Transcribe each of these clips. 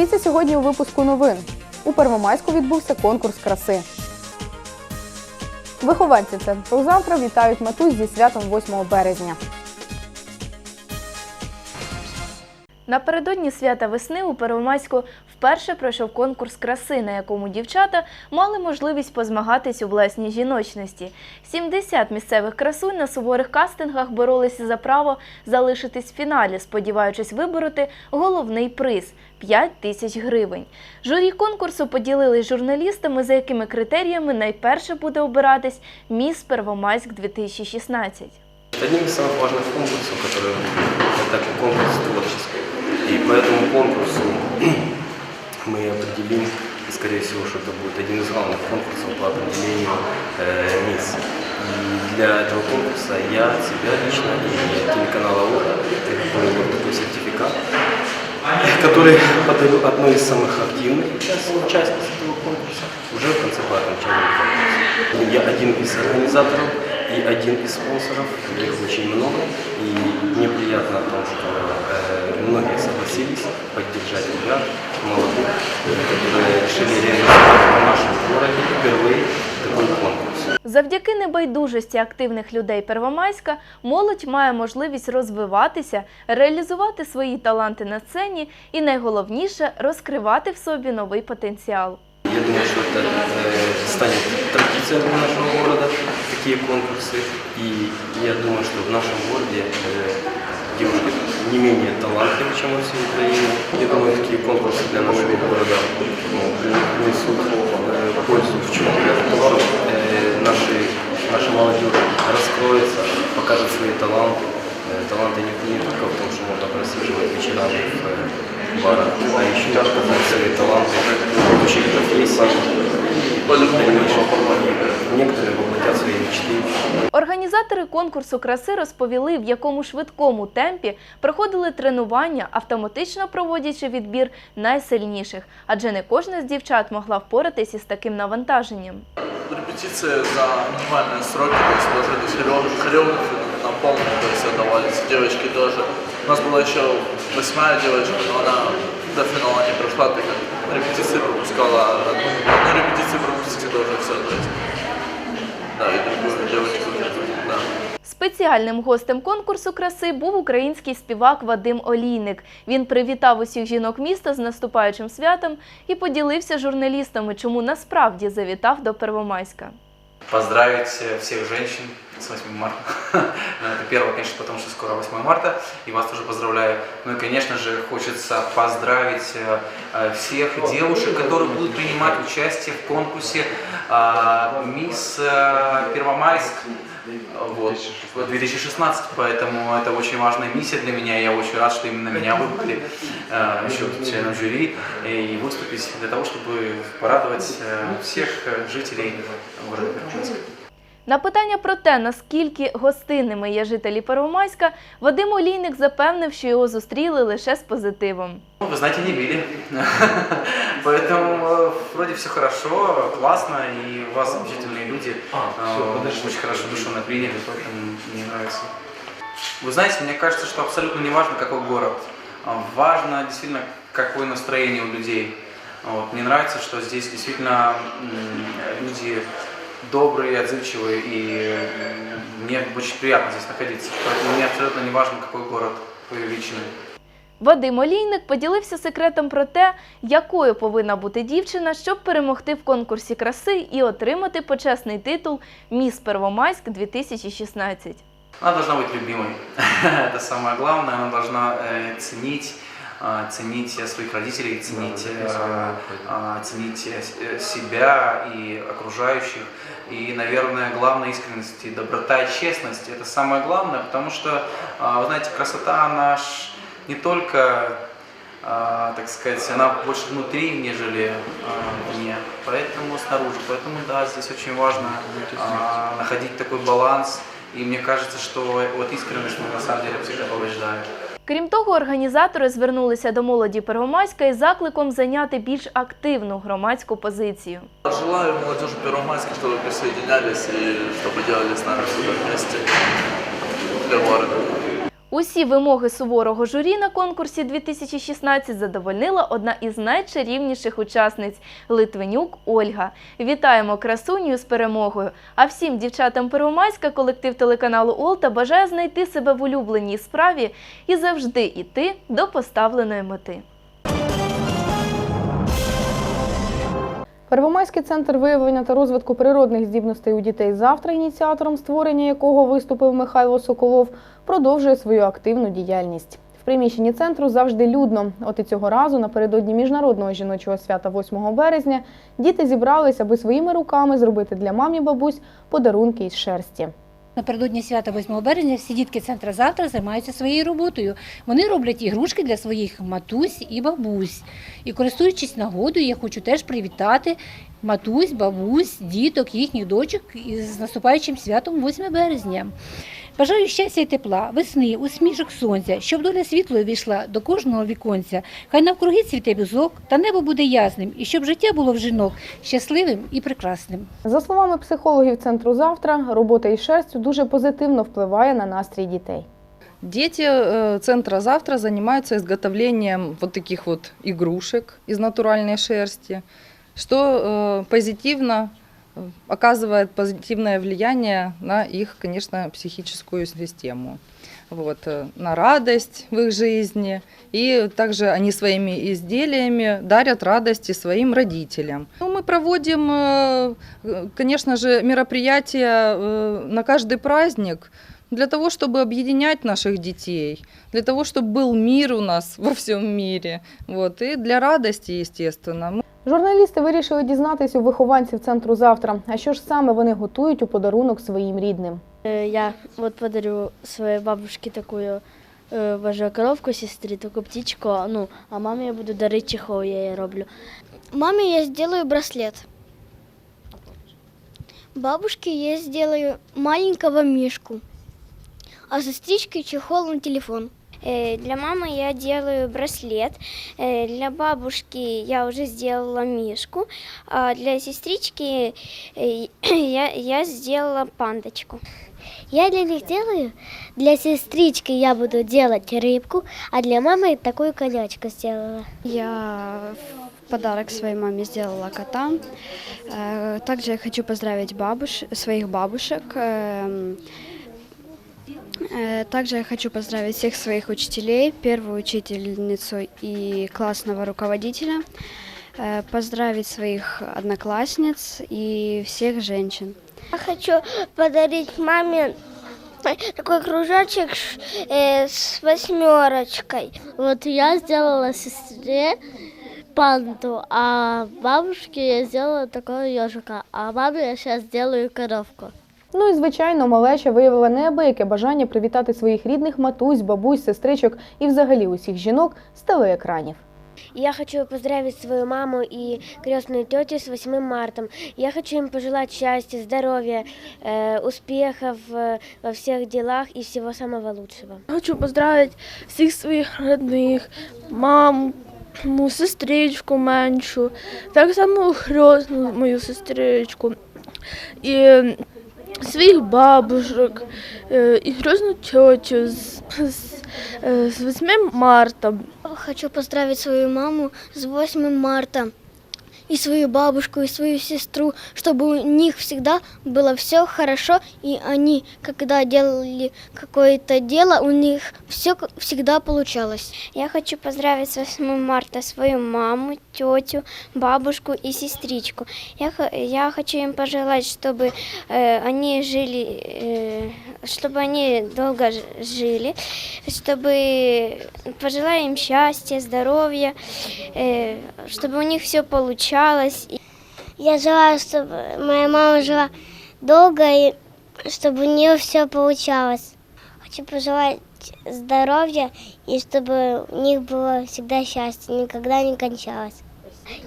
Дивіться сьогодні у випуску новин. У Первомайську відбувся конкурс краси. Вихованці центру завтра вітають матусь зі святом 8 березня. Напередодні свята весни у Первомайську вперше пройшов конкурс краси, на якому дівчата мали можливість позмагатись у власній жіночності. 70 місцевих красунь на суворих кастингах боролися за право залишитись в фіналі, сподіваючись вибороти головний приз 5 тисяч гривень. Журі конкурсу поділились журналістами, за якими критеріями найперше буде обиратись міс Первомайськ 2016. Это одним из самых важных конкурсов, который это конкурс творческий. И по этому конкурсу мы определим, и скорее всего, что это будет один из главных конкурсов по определению э, мисс. И для этого конкурса я от себя лично и телеканал АОК приготовил вот такой сертификат, который подарю одной из самых активных участниц участниц этого конкурса уже в конце по окончании конкурса. Я один из организаторов и один из спонсоров, их очень много, и мне приятно о том, что э, многие согласились поддержать ребят, молодых, которые решили реализовать в нашем городе впервые такой конкурс. Завдяки небайдужості активних людей Первомайська молодь має можливість розвиватися, реалізувати свої таланти на сцені і найголовніше розкривати в собі новий потенціал. Я думаю, что это э, станет традицией для нашего города, такие конкурсы. И я думаю, что в нашем городе э, девушки не менее талантливы, чем во всей Украине. Я думаю, такие конкурсы для нашего города ну, принесут э, пользу в чем? Что э, наши, наша молодежь раскроется, покажет свои таланты. Э, Таланты не, не только в том, что можно просиживать вечерами в э, барах, а еще показать свои таланты, получить профессии и в дальнейшем некоторые воплотят свои мечты. Організатори конкурсу краси розповіли, в якому швидкому темпі проходили тренування, автоматично проводячи відбір найсильніших, адже не кожна з дівчат могла впоратись із таким навантаженням. Репетиции за минимальные сроки, то есть ложились хореографы, хореографы на полную, то есть отдавались, девочки тоже. У нас была еще восьмая девочка, но она до финала не прошла, так как репетиции пропускала, одну, одну репетицию пропустить и тоже все, то есть. Да, и другую девочку, да. Спеціальним гостем конкурсу краси був український співак Вадим Олійник. Він привітав усіх жінок міста з наступаючим святом і поділився журналістами, чому насправді завітав до Первомайська. поздравить э, всех женщин с 8 марта. Это первое, конечно, потому что скоро 8 марта, и вас тоже поздравляю. Ну и, конечно же, хочется поздравить э, э, всех девушек, которые будут принимать участие в конкурсе а, «Мисс э, Первомайск» вот, 2016, поэтому это очень важная миссия для меня, я очень рад, что именно меня выбрали э, еще членом жюри и выступить для того, чтобы порадовать э, всех жителей города Первомайска. На питання про те, наскільки гостинними є жителі Первомайська, Вадим Олійник запевнив, що його зустріли лише з позитивом. Ну, Вы знаете, не били. Поэтому э, вроде все хорошо, классно, и у вас замечательные люди. э, Очень хорошо душевно приняли, поэтому мне нравится. Вы знаете, мне кажется, что абсолютно не важно, какой город. А, Важно действительно, какое настроение у людей. Вот. Мне нравится, что здесь действительно м, люди добрые, отзывчивые, и м, мне очень приятно здесь находиться. Поэтому мне абсолютно не важно, какой город вы личный. Вадим Олійник поділився секретом про те, якою повинна бути дівчина, щоб перемогти в конкурсі краси і отримати почесний титул Міс Первомайськ 2016. Она должна быть любимой. Это самое главное. Она должна э, ценить, э, ценить э, своих родителей, ценить, ценить э, с- э, себя и окружающих. И, наверное, главная искренность и доброта и честность – это самое главное, потому что, вы знаете, красота, она ж не только, так сказать, она больше внутри, нежели вне, поэтому снаружи. Поэтому, да, здесь очень важно находить такой баланс, и мне кажется, что вот искренность на самом деле всегда побеждает. Крім того, організатори звернулися до молоді Первомайська із закликом зайняти більш активну громадську позицію. Желаю молодежі Первомайська, щоб присоединялись і щоб делали с нами для города. Усі вимоги суворого журі на конкурсі 2016 задовольнила одна із найчарівніших учасниць Литвинюк Ольга. Вітаємо красуню з перемогою! А всім дівчатам Первомайська колектив телеканалу Олта бажає знайти себе в улюбленій справі і завжди йти до поставленої мети. Первомайський центр виявлення та розвитку природних здібностей у дітей завтра, ініціатором створення якого виступив Михайло Соколов, продовжує свою активну діяльність. В приміщенні центру завжди людно. От і цього разу, напередодні міжнародного жіночого свята 8 березня, діти зібрались, аби своїми руками зробити для мамі бабусь подарунки із шерсті. Напередодні свята 8 березня всі дітки центра завтра займаються своєю роботою. Вони роблять ігрушки для своїх матусь і бабусь. І користуючись нагодою, я хочу теж привітати матусь, бабусь, діток, їхніх дочок із наступаючим святом 8 березня. Бажаю щастя і тепла, весни, усмішок сонця, щоб доля світлою війшла до кожного віконця. Хай навкруги цвіте бузок, та небо буде ясним, і щоб життя було в жінок щасливим і прекрасним. За словами психологів центру завтра, робота із шерстю дуже позитивно впливає на настрій дітей. Дети э, центра завтра занимаются изготовлением вот таких вот игрушек из натуральной шерсти, что э, позитивно э, оказывает позитивное влияние на их, конечно, психическую систему. Вот, э, на радость в их жизни. И также они своими изделиями дарят радости своим родителям. Ну, мы проводим, э, конечно же, мероприятия э, на каждый праздник для того, чтобы объединять наших детей, для того, чтобы был мир у нас во всем мире, вот, и для радости, естественно. Журналісти вирішили дізнатись у вихованців центру завтра, а що ж саме вони готують у подарунок своїм рідним. Э, Я вот подарю своей бабушке такую э, божью коровку сестре, такую птичку, ну, а маме я буду дарить чехол, я ей роблю. Маме я сделаю браслет. Бабушке я сделаю маленького мишку. А сестричке чехол на телефон. Э, Для мамы я делаю браслет, э, для бабушки я уже сделала мишку, а для сестрички э, я, я сделала пандочку. Я для них делаю. Для сестрички я буду делать рыбку, а для мамы такую конячку сделала. Я в подарок своей маме сделала кота. Также я хочу поздравить бабуш... своих бабушек. Э, Также я хочу поздравить всех своих учителей, первую учительницу и классного руководителя, э, поздравить своих одноклассниц и всех женщин. Я хочу подарить маме такой кружочек э, с восьмерочкой. Вот я сделала сестре панду, а бабушке я сделала такого ежика, а маме я сейчас сделаю коровку. Ну і звичайно, малеча виявила неабияке бажання привітати своїх рідних матусь, бабусь, сестричок і взагалі усіх жінок з телеекранів. Я хочу поздравить свою маму и крестную тетю с 8 марта. Я хочу им пожелать счастья, здоровья, э, успехов э, во всех делах и всего самого лучшего. Хочу поздравить всіх своїх родних, маму, сестричку меншу, так само хресну мою сестричку, і м, своїх бабушок, е, і грозну тетю з, з, е, з 8 марта. Хочу поздравить свою маму с 8 марта и свою бабушку, и свою сестру, чтобы у них всегда было все хорошо, и они, когда делали какое-то дело, у них все всегда получалось. Я хочу поздравить с 8 марта свою маму, тетю, бабушку и сестричку. Я, я хочу им пожелать, чтобы э, они жили, э, чтобы они долго жили, чтобы пожелаю им счастья, здоровья, э, чтобы у них все получалось. Я желаю, чтобы моя мама жила долго, и чтобы у нее все получалось. Хочу пожелать здоровья, и чтобы у них было всегда счастье, никогда не кончалось.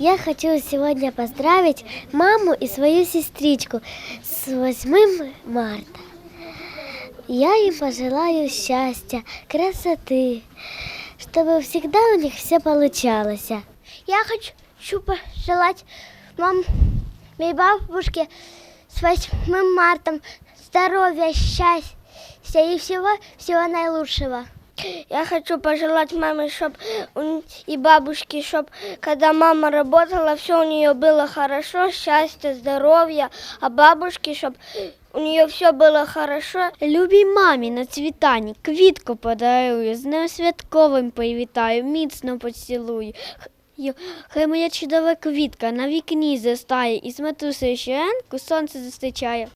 Я хочу сегодня поздравить маму и свою сестричку с 8 марта. Я им пожелаю счастья, красоты, чтобы всегда у них все получалось. Я хочу пожелать вам, моей бабушке с 8 марта здоровья, счастья и всего, всего наилучшего. Я хочу пожелать маме, чтобы и бабушке, чтобы когда мама работала, все у нее было хорошо, счастье, здоровье, а бабушке, чтобы у нее все было хорошо. Любій мамі на цвітанні квітку подарую, з ним святковим привітаю, міцно поцілую. Х- й- Хай моя чудова квітка на вікні застає і з матусею щоранку сонце зустрічає.